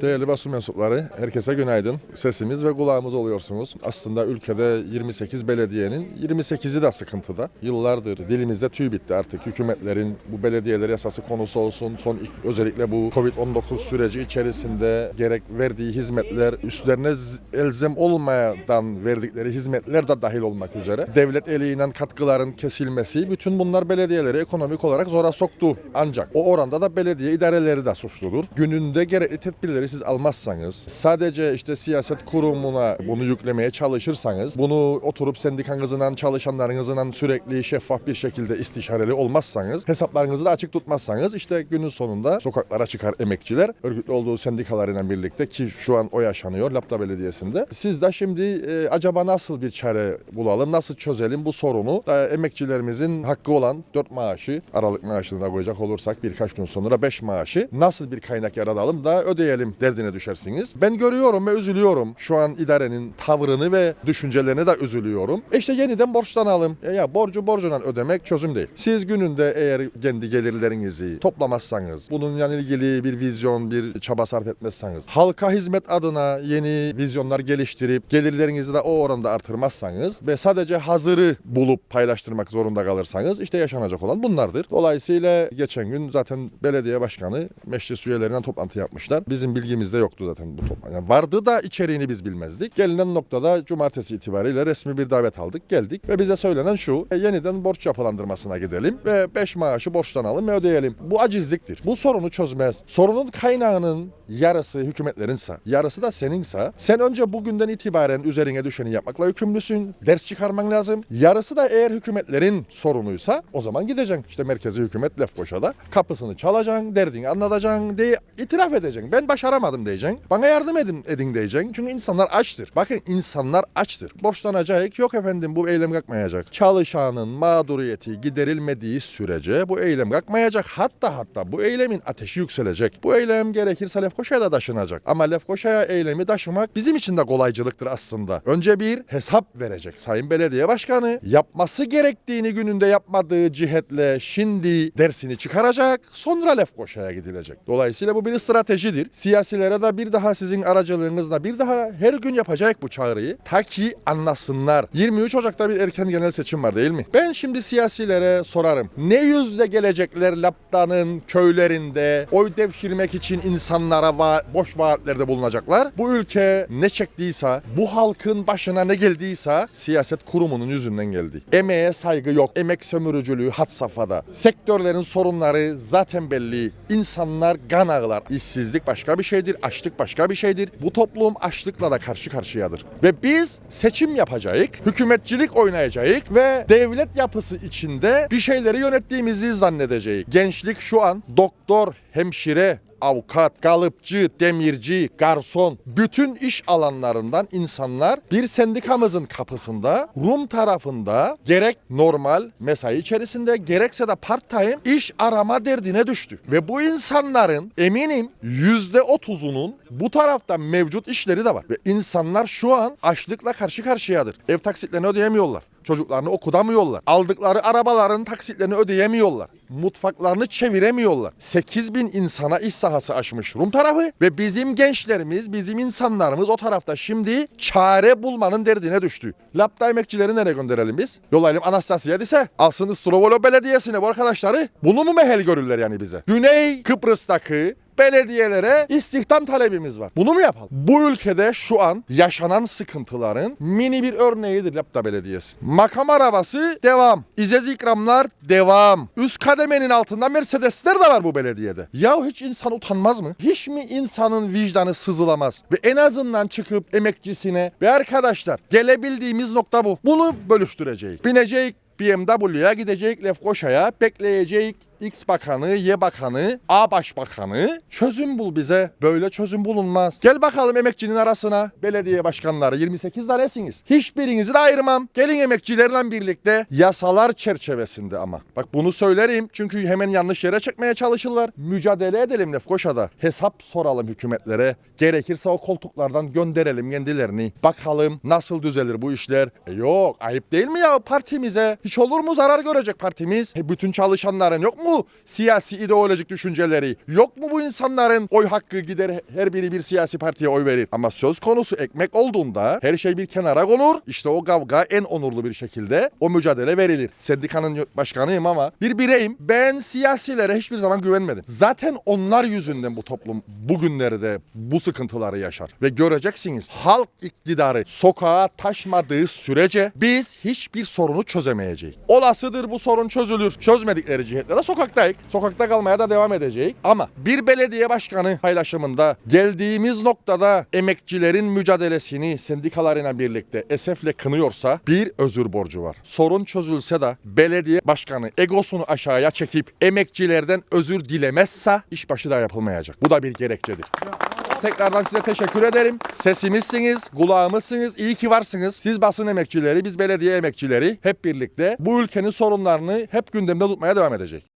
Değerli basın mensupları, herkese günaydın. Sesimiz ve kulağımız oluyorsunuz. Aslında ülkede 28 belediyenin 28'i de sıkıntıda. Yıllardır dilimizde tüy bitti artık. Hükümetlerin bu belediyeler yasası konusu olsun, son özellikle bu Covid-19 süreci içerisinde gerek verdiği hizmetler, üstlerine elzem olmadan verdikleri hizmetler de dahil olmak üzere devlet eliyle katkıların kesilmesi, bütün bunlar belediyeleri ekonomik olarak zora soktu. Ancak o oranda da belediye idareleri de suçludur. Gününde gerekli tedbirleri siz almazsanız, sadece işte siyaset kurumuna bunu yüklemeye çalışırsanız, bunu oturup sendikanızla, çalışanlarınızla sürekli şeffaf bir şekilde istişareli olmazsanız, hesaplarınızı da açık tutmazsanız işte günün sonunda sokaklara çıkar emekçiler. Örgütlü olduğu sendikalarıyla birlikte ki şu an o yaşanıyor Lapta Belediyesi'nde. Siz de şimdi e, acaba nasıl bir çare bulalım, nasıl çözelim bu sorunu? Da emekçilerimizin hakkı olan 4 maaşı, aralık maaşını da koyacak olursak birkaç gün sonra 5 maaşı nasıl bir kaynak yaratalım da ödeyelim derdine düşersiniz. Ben görüyorum ve üzülüyorum. Şu an idarenin tavrını ve düşüncelerini de üzülüyorum. E işte yeniden borçlanalım. E ya borcu borcuna ödemek çözüm değil. Siz gününde eğer kendi gelirlerinizi toplamazsanız, bununla ilgili bir vizyon, bir çaba sarf etmezseniz, halka hizmet adına yeni vizyonlar geliştirip gelirlerinizi de o oranda artırmazsanız ve sadece hazırı bulup paylaştırmak zorunda kalırsanız işte yaşanacak olan bunlardır. Dolayısıyla geçen gün zaten belediye başkanı meclis üyelerinden toplantı yapmışlar. Bizim bilgimizde yoktu zaten bu toplantı. Yani vardı da içeriğini biz bilmezdik. Gelinen noktada cumartesi itibariyle resmi bir davet aldık. Geldik ve bize söylenen şu. e, yeniden borç yapılandırmasına gidelim ve 5 maaşı borçlanalım ve ödeyelim. Bu acizliktir. Bu sorunu çözmez. Sorunun kaynağının yarısı hükümetlerinse, yarısı da seninse sen önce bugünden itibaren üzerine düşeni yapmakla yükümlüsün. Ders çıkarman lazım. Yarısı da eğer hükümetlerin sorunuysa o zaman gideceksin. İşte merkezi hükümet Lefkoşa'da kapısını çalacaksın, derdini anlatacaksın diye itiraf edeceksin. Ben başaramadım diyeceksin. Bana yardım edin, edin diyeceksin. Çünkü insanlar açtır. Bakın insanlar açtır. Borçlanacak yok efendim bu eylem kalkmayacak. Çalışanın mağduriyeti giderilmediği sürece bu eylem kalkmayacak. Hatta hatta bu eylemin ateşi yükselecek. Bu eylem gerekirse Lefkoşa'ya da taşınacak. Ama Lefkoşa'ya eylemi taşımak bizim için de kolaycılıktır aslında. Önce bir hesap verecek Sayın Belediye Başkanı. Yapması gerektiğini gününde yapmadığı cihetle şimdi dersini çıkaracak. Sonra Lefkoşa'ya gidilecek. Dolayısıyla bu bir stratejidir. Siyasilere de bir daha sizin aracılığınızla bir daha her gün yapacak bu çağrıyı. Ta ki anlasınlar. 23 Ocak'ta bir erken genel seçim var değil mi? Ben şimdi siyasilere sorarım. Ne yüzle gelecekler Lapta'nın köylerinde oy devşirmek için insanlara va- boş vaatlerde bulunacaklar? Bu ülke ne çektiyse, bu halkın başına ne geldiyse siyaset kurumunun yüzünden geldi. Emeğe saygı yok. Emek sömürücülüğü had safhada. Sektörlerin sorunları zaten belli. İnsanlar kan ağlar. İşsizlik başka bir şeydir, açlık başka bir şeydir. Bu toplum açlıkla da karşı karşıyadır. Ve biz seçim yapacağız, hükümetçilik oynayacağız ve devlet yapısı içinde bir şeyleri yönettiğimizi zannedeceğiz. Gençlik şu an doktor, hemşire, avukat, kalıpçı, demirci, garson bütün iş alanlarından insanlar bir sendikamızın kapısında Rum tarafında gerek normal mesai içerisinde gerekse de part time iş arama derdine düştü. Ve bu insanların eminim yüzde otuzunun bu tarafta mevcut işleri de var. Ve insanlar şu an açlıkla karşı karşıyadır. Ev taksitlerini ödeyemiyorlar. Çocuklarını okudamıyorlar. Aldıkları arabaların taksitlerini ödeyemiyorlar. Mutfaklarını çeviremiyorlar. 8 bin insana iş sahası açmış Rum tarafı ve bizim gençlerimiz, bizim insanlarımız o tarafta şimdi çare bulmanın derdine düştü. Lapta emekçileri nereye gönderelim biz? Yollayalım Anastasya dese alsın Istrovolo Belediyesi'ne bu arkadaşları. Bunu mu mehel görürler yani bize? Güney Kıbrıs'taki belediyelere istihdam talebimiz var. Bunu mu yapalım? Bu ülkede şu an yaşanan sıkıntıların mini bir örneğidir Lapta Belediyesi. Makam arabası devam. İzez ikramlar devam. Üst kademenin altında Mercedesler de var bu belediyede. Ya hiç insan utanmaz mı? Hiç mi insanın vicdanı sızılamaz? Ve en azından çıkıp emekçisine ve arkadaşlar gelebildiğimiz nokta bu. Bunu bölüştüreceğiz. Bineceğiz BMW'ya gidecek Lefkoşa'ya bekleyecek X bakanı, Y bakanı, A başbakanı çözüm bul bize. Böyle çözüm bulunmaz. Gel bakalım emekçinin arasına. Belediye başkanları 28 tanesiniz. Hiçbirinizi de ayırmam. Gelin emekçilerle birlikte yasalar çerçevesinde ama. Bak bunu söylerim çünkü hemen yanlış yere çekmeye çalışırlar. Mücadele edelim Lefkoşa'da. Hesap soralım hükümetlere. Gerekirse o koltuklardan gönderelim kendilerini. Bakalım nasıl düzelir bu işler. E yok ayıp değil mi ya partimize? Hiç olur mu zarar görecek partimiz? E bütün çalışanların yok mu mu siyasi ideolojik düşünceleri? Yok mu bu insanların oy hakkı gider her biri bir siyasi partiye oy verir? Ama söz konusu ekmek olduğunda her şey bir kenara konur. İşte o kavga en onurlu bir şekilde o mücadele verilir. Sendikanın başkanıyım ama bir bireyim. Ben siyasilere hiçbir zaman güvenmedim. Zaten onlar yüzünden bu toplum bugünlerde bu sıkıntıları yaşar. Ve göreceksiniz halk iktidarı sokağa taşmadığı sürece biz hiçbir sorunu çözemeyeceğiz. Olasıdır bu sorun çözülür. Çözmedikleri cihetle de sokaktayız. Sokakta kalmaya da devam edeceğiz. Ama bir belediye başkanı paylaşımında geldiğimiz noktada emekçilerin mücadelesini sendikalarıyla birlikte esefle kınıyorsa bir özür borcu var. Sorun çözülse de belediye başkanı egosunu aşağıya çekip emekçilerden özür dilemezse iş başı da yapılmayacak. Bu da bir gerekçedir. Tekrardan size teşekkür ederim. Sesimizsiniz, kulağımızsınız. İyi ki varsınız. Siz basın emekçileri, biz belediye emekçileri hep birlikte bu ülkenin sorunlarını hep gündemde tutmaya devam edecek.